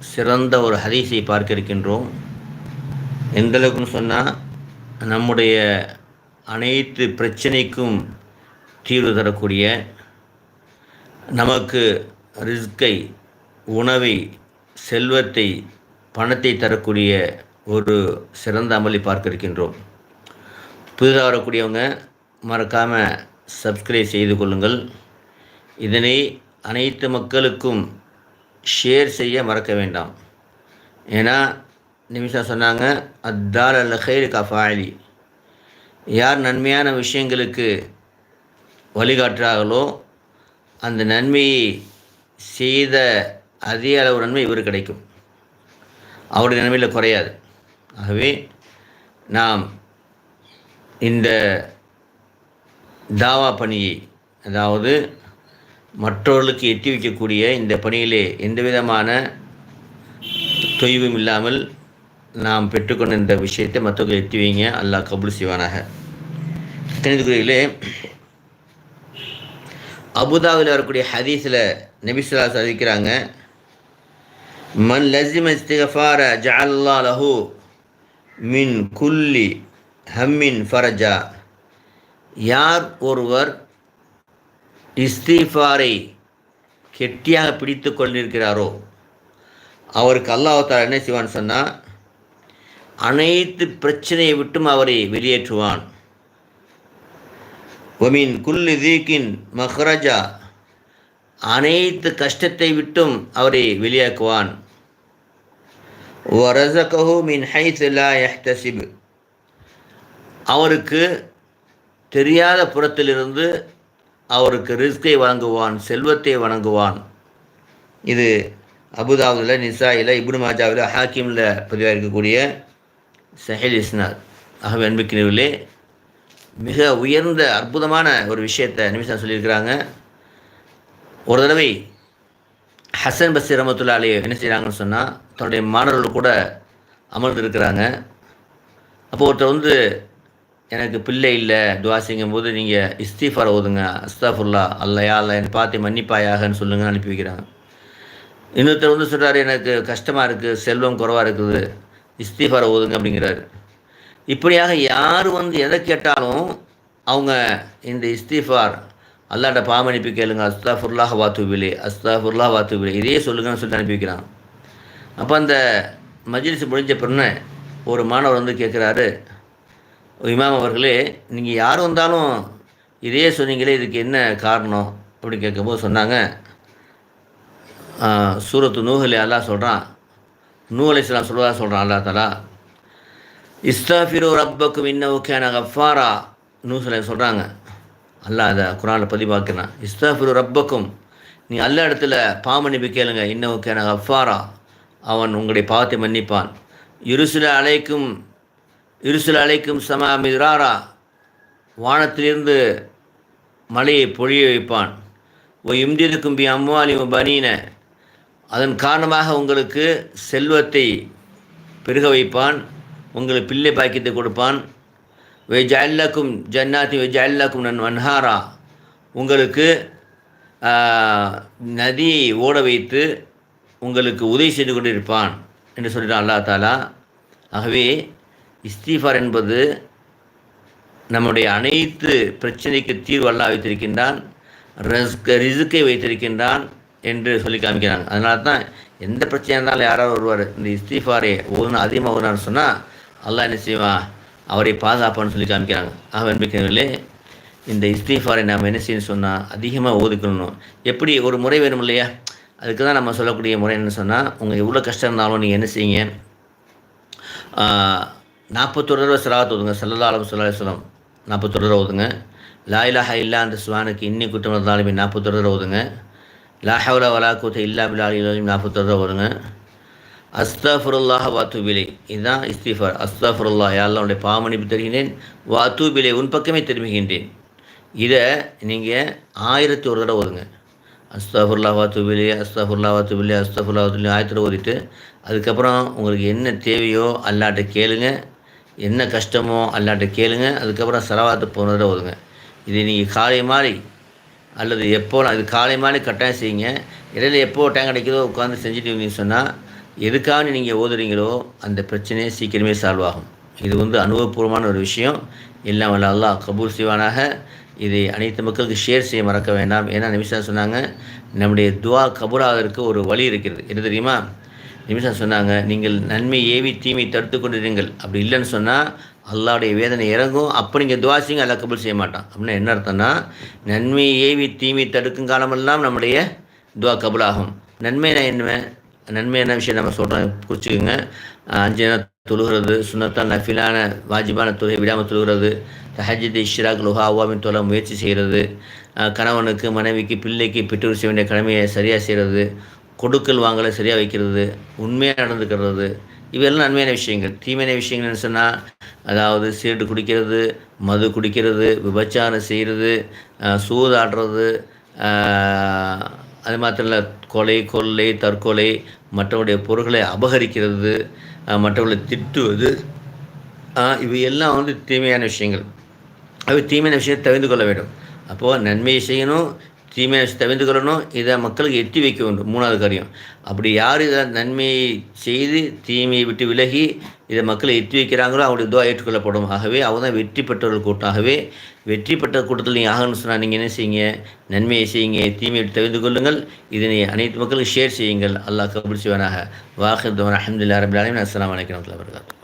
சிறந்த ஒரு ஹதீஸை பார்க்க இருக்கின்றோம் எந்தளவுக்குன்னு சொன்னால் நம்முடைய அனைத்து பிரச்சனைக்கும் தீர்வு தரக்கூடிய நமக்கு ரிஸ்கை உணவை செல்வத்தை பணத்தை தரக்கூடிய ஒரு சிறந்த அமளி பார்க்க இருக்கின்றோம் புதிதாக வரக்கூடியவங்க மறக்காமல் சப்ஸ்கிரைப் செய்து கொள்ளுங்கள். இதனை அனைத்து மக்களுக்கும் ஷேர் செய்ய மறக்க வேண்டாம். ஏன்னா நிமிஷம் சொன்னாங்க அத்தால் அல்ல ஹைரு கஃபாலி யார் நன்மையான விஷயங்களுக்கு வழிகாட்டுறார்களோ அந்த நன்மையை செய்த அதிக அளவு நன்மை இவர் கிடைக்கும். அவருடைய நன்மையில் குறையாது. ஆகவே நாம் இந்த தாவா பணியை அதாவது மற்றவர்களுக்கு எட்டி வைக்கக்கூடிய இந்த பணியிலே எந்த விதமான தொய்வும் இல்லாமல் நாம் பெற்றுக்கொண்ட இந்த விஷயத்தை மற்றவர்கள் எட்டி வைங்க. அல்லாஹ் கபுல் செய்வானாக. கணிதக்குறியிலே அபுதாவில் வரக்கூடிய ஹதீஸில் நபிசுல்லா அறிவிக்கிறாங்க மன் லசிம இஸ்திகஃபார ஜல்லா லஹு மின் குல்லி ஹம்மின் ஃபரஜா. யார் ஒருவர் இஸ்திஃபாரை கெட்டியாக பிடித்து கொண்டிருக்கிறாரோ? அவருக்கு அல்லாஹால என்ன செய்வான்னு சொன்னால் அனைத்து பிரச்சனையை விட்டும் அவரை வெளியேற்றுவான். ஒமின் குல்லு தீக்கின் மஹ்ரஜா அனைத்து கஷ்டத்தை விட்டும் அவரை வெளியாக்குவான். வரசகஹு மின் ஹைத் லா அவருக்கு தெரியாத புறத்திலிருந்து அவருக்கு ரிஸ்கை வழங்குவான் செல்வத்தை வழங்குவான் இது அபுதாபுதில் நிசாயில் இப்னு மாஜாவில் ஹாக்கிமில் பதிவாக இருக்கக்கூடிய சஹில் இஸ்னாத் ஆகவே அன்பிக்கினர்களே மிக உயர்ந்த அற்புதமான ஒரு விஷயத்தை நிமிஷம் சொல்லியிருக்கிறாங்க. ஒரு தடவை ஹசன் பஸ்ரி ரமத்துல்லா அலி என்ன செய்கிறாங்கன்னு சொன்னால் தன்னுடைய மாணவர்கள் கூட அமர்ந்து இருக்கிறாங்க அப்போ ஒருத்தர் வந்து எனக்கு பிள்ளை இல்லை துவாசிங்கும் போது நீங்கள் இஸ்தீஃபார் ஓதுங்க. அஸ்தாஃபுல்லா அல்லையா அல்ல என்னை பார்த்து மன்னிப்பாயாகன்னு சொல்லுங்கன்னு அனுப்பி வைக்கிறாங்க. இன்னொருத்தர் வந்து சொல்கிறாரு எனக்கு கஷ்டமாக இருக்குது செல்வம் குறவாக இருக்குது இஸ்தீஃபார் ஓதுங்க அப்படிங்கிறாரு. இப்படியாக யார் வந்து எதை கேட்டாலும் அவங்க இந்த இஸ்தீஃபார் அல்லாட்ட பாமணிப்பு கேளுங்க அஸ்தாஃபுல்லாஹ் வாத்துபிலே அஸ்தாஃபுல்லாஹ் வாத்துபிலே இதே சொல்லுங்கன்னு சொல்லி அனுப்பி வைக்கிறாங்க. அப்போ அந்த மஜ்லிஸ் முடிஞ்ச பிறகு ஒரு மாணவர் வந்து கேட்குறாரு இமாம் அவர்களே நீங்கள் யார் வந்தாலும் இதே சொன்னீங்களே இதுக்கு என்ன காரணம்? அப்படின்னு கேட்கும்போது சொன்னாங்க. சூரத்து நூஹலி அல்லா சொல்கிறான் நூ அலிஸ்லாம் சொல்வதா சொல்கிறான் அல்லா தலா இஸ்தாஃபிரோ ரப்பக்கும் இன்னவுக்கான கஃபாரா. நூசலை சொல்கிறாங்க அல்லாஹ் அதை குரானில் பதிவாக்குறான் இஸ்தாஃபிரோ ரப்பக்கும் நீ அல்ல இடத்துல பாமன்னிப்பு கேளுங்க. இன்னவுக்கான கஃபாரா. அவன் உங்களுடைய பாவத்தை மன்னிப்பான். இருசில அலைக்கும் இருசில் அலைக்கும் சம மிராரா வானத்திலிருந்து மலையை பொழிய வைப்பான். ஓ இம்திருக்கும் பி அம்மாலி பனீன. அதன் காரணமாக உங்களுக்கு செல்வத்தை பெருக வைப்பான். உங்களுக்கு பிள்ளை பாக்கியத்தை கொடுப்பான். வெஜ் ஜல்லக்கும் ஜன்னாத்தி வெஜ் ஜல்லக்கும் நன் வன்ஹாரா. உங்களுக்கு நதியை ஓட வைத்து உங்களுக்கு உதவி செய்து கொண்டிருப்பான் என்று சொல்கிறான் அல்லா தாலா. ஆகவே இஸ்தீஃபார் என்பது நம்முடைய அனைத்து பிரச்சனைக்கு தீர்வு அல்லா வைத்திருக்கின்றான் ரஸ்க ரிசுக்கை வைத்திருக்கின்றான் என்று சொல்லி காமிக்கிறாங்க. அதனால தான் எந்த பிரச்சனையாக இருந்தாலும் யாராவது வருவார் இந்த இஸ்தீஃபாரை ஓதுனா அதிகமாக ஓதுனான்னு சொன்னால் அல்லா என்ன செய்வான்? அவரை பாதுகாப்பான்னு சொல்லி காமிக்கிறாங்க. ஆக நம்பிக்கைகளே இந்த இஸ்தீஃபாரை நாம் என்ன செய்யணும் சொன்னால் அதிகமாக ஓதுக்கணும். எப்படி ஒரு முறை வேணும் இல்லையா? அதுக்கு தான் நம்ம சொல்லக்கூடிய முறை என்ன சொன்னால் உங்கள் எவ்வளோ கஷ்டம் இருந்தாலும் நீங்கள் என்ன செய்யுங்க? நாற்பத்தொரு தடவை சிலாத்து ஓதுங்க சல்லா அலம் சொல்லா நாற்பத்தொரு தடவை ஓதுங்க லாயிலாக இல்லா அந்த சுவானுக்கு இன்னி குற்றம் இருந்தாலுமே நாற்பத்தொரு தடவை ஓதுங்க லாஹவுல வலா கூத்த இல்லா பிலாலையும் நாற்பத்தொரு தடவை ஓதுங்க அஸ்தாஃபுருல்லாஹ் வாத்துபிலை இதுதான் இஸ்திஃபார். யாரெல்லாம் உடைய பாமணிப்பு தருகின்றேன். வாத்துபிலை உன் பக்கமே திரும்புகின்றேன். இதை நீங்கள் ஆயிரத்தி ஒரு தடவை ஓதுங்க அஸ்தாஃபுல்லா வாத்துபிலி அஸ்தாஃபுல்லா வாத்துபிலி அஸ்தாஃபுல்லா வாத்துபிலி ஆயிரத்தி ஓதிட்டு அதுக்கப்புறம் உங்களுக்கு என்ன தேவையோ அல்லாட்ட கேளுங்கள் என்ன கஷ்டமோ அல்லாட்ட கேளுங்க அதுக்கப்புறம் செலவாத்து போன ஒதுங்க. ஓதுங்க இதை நீங்கள் காலை மாதிரி அல்லது எப்போ இது காலை மாதிரி கட்டாயம் செய்யுங்க. இடையில எப்போ டைம் கிடைக்குதோ உட்காந்து செஞ்சுட்டு இருந்தீங்க சொன்னால் எதுக்காக நீங்கள் ஓதுறீங்களோ அந்த பிரச்சனையே சீக்கிரமே சால்வ் ஆகும். இது வந்து அனுபவபூர்வமான ஒரு விஷயம். எல்லாம் வல்ல அல்லாஹ் கபூர் செய்வானாக. இதை அனைத்து மக்களுக்கு ஷேர் செய்ய மறக்க வேண்டாம். ஏன்னா நிமிஷம் சொன்னாங்க நம்முடைய துவா கபூலாவதற்கு ஒரு வழி இருக்கிறது. என்ன தெரியுமா? நிமிஷம் சொன்னாங்க நீங்கள் நன்மை ஏவி தீமை தடுத்து கொண்டிருங்கள். அப்படி இல்லைன்னு சொன்னால் அல்லாவுடைய வேதனை இறங்கும். அப்போ நீங்கள் துவாசிங்க செய்யுங்க அல்லா செய்ய மாட்டான். அப்படின்னா என்ன அர்த்தம்னா நன்மை ஏவி தீமை தடுக்கும் காலமெல்லாம் நம்முடைய துவா கபூலாகும். நன்மை என்ன நன்மை என்ன விஷயம் நம்ம சொல்கிறோம் குறிச்சிக்கோங்க. அஞ்சு நேரம் தொழுகிறது சுனத்தான் நஃபிலான வாஜிபான தொழுகை விடாமல் தொழுகிறது. தஹஜித் இஷ்ராக் லுஹா அவாமின் தொலை முயற்சி செய்கிறது. கணவனுக்கு மனைவிக்கு பிள்ளைக்கு பெற்றோர் செய்ய வேண்டிய கடமையை சரியாக செய்கிறது. கொடுக்கல் வாங்கலை சரியாக வைக்கிறது உண்மையாக நடந்துக்கிறது இவையெல்லாம் நன்மையான விஷயங்கள். தீமையான விஷயங்கள்னு சொன்னால் அதாவது சீட்டு குடிக்கிறது மது குடிக்கிறது விபச்சாரம் செய்கிறது சூதாடுறது அது மாத்திரம் இல்லை கொலை கொள்ளை தற்கொலை மற்றவருடைய பொருட்களை அபகரிக்கிறது மற்றவர்களை திட்டுவது இவையெல்லாம் வந்து தீமையான விஷயங்கள். அவை தீமையான விஷயத்தை தவிர்த்து கொள்ள வேண்டும். அப்போது நன்மையை செய்யணும் தீமையை விஷயத்தை இதை மக்களுக்கு எட்டி வைக்க வேண்டும். மூணாவது காரியம். அப்படி யார் இதை நன்மையை செய்து தீமையை விட்டு விலகி இதை மக்களை எட்டி வைக்கிறாங்களோ அவருடைய இதுவாக ஏற்றுக்கொள்ளப்படும். ஆகவே அவங்க தான் வெற்றி பெற்றவர்கள் கூட்டம். ஆகவே வெற்றி பெற்ற கூட்டத்தில் நீங்கள் ஆகணும்னு சொன்னால் நீங்கள் என்ன செய்யுங்க? நன்மையை செய்யுங்க. தீமையை விட்டு தவிர்த்து கொள்ளுங்கள். இதனை அனைத்து மக்களுக்கும் ஷேர் செய்யுங்கள். அல்லாஹ் கபுல் செய்வானாக. வாஹர் அஹமதுல்லா ரபிலாலின் அஸ்லாம் வலைக்கம் வரகாத்து